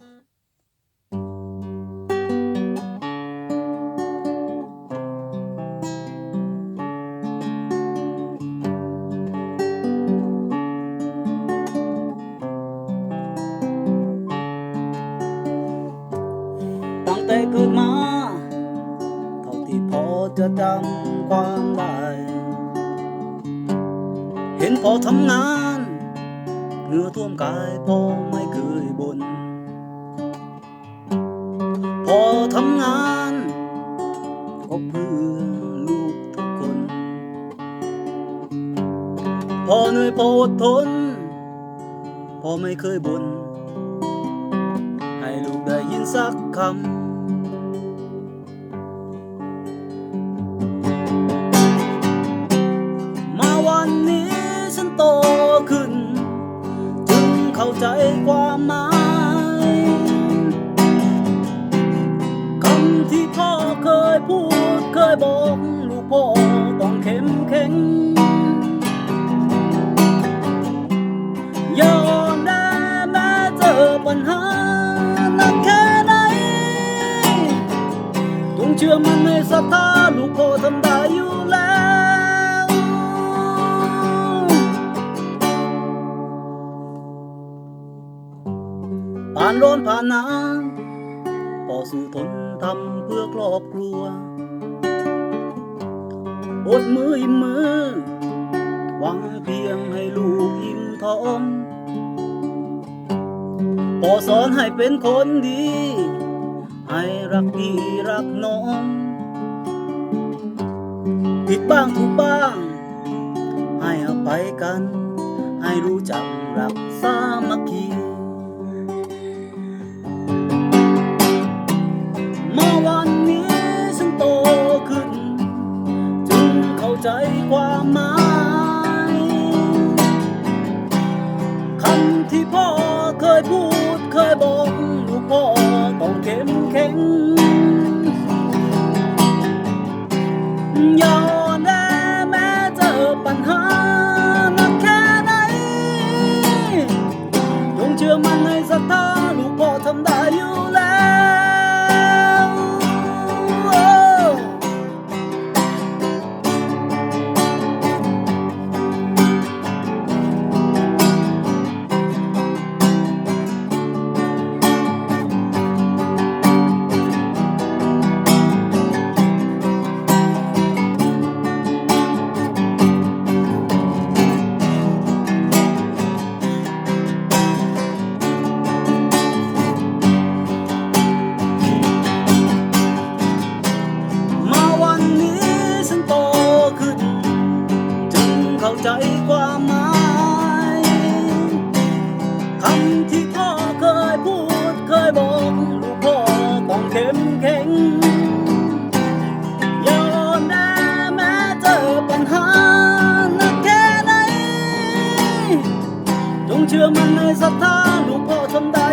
ตั้งแต่เกิดมาเท่าที่พอจะจำความได้ เห็นพอทำงานเหงื่อท่วมกายพอไม่เคยบน่น พอทำงานก็เพื่อลูกทุกคน พอเหนื่อยพออดทน พอไม่เคยบน่นให้ลูกได้ยินสักคำมาวันนี้ฉันโตขึ้น จึงเข้าใจความหมาย ยบอกลูกพ่อต้องเข้มแข็งยอ่อนแอแม้เจอปัญหาหนักแค่ไหนจงเชื่อมันในศรัทธาลูกพ่อทำได้อยู่แล้วผ่านร้อนผ่านหนาวพอสู้ทนทำเพื่อครอบครัว อดมืออิ่มมือ หวังเพียงให้ลูกอิ่มท้องพอสอนให้เป็นคนดี ให้รักพี่รักน้อง ผิดบ้างถูกบ้าง ให้อภัยกัน ให้รู้จักรักสามัคคี ใจความหมายคำที่พ่อเคยพูดเคยบอกลูกพ่อต้องเข้มแข็งยอมแน่แม้เจอปัญหาหนักแค่ไหนจงเชื่อมันในศรัทธาลูกพ่อทำได้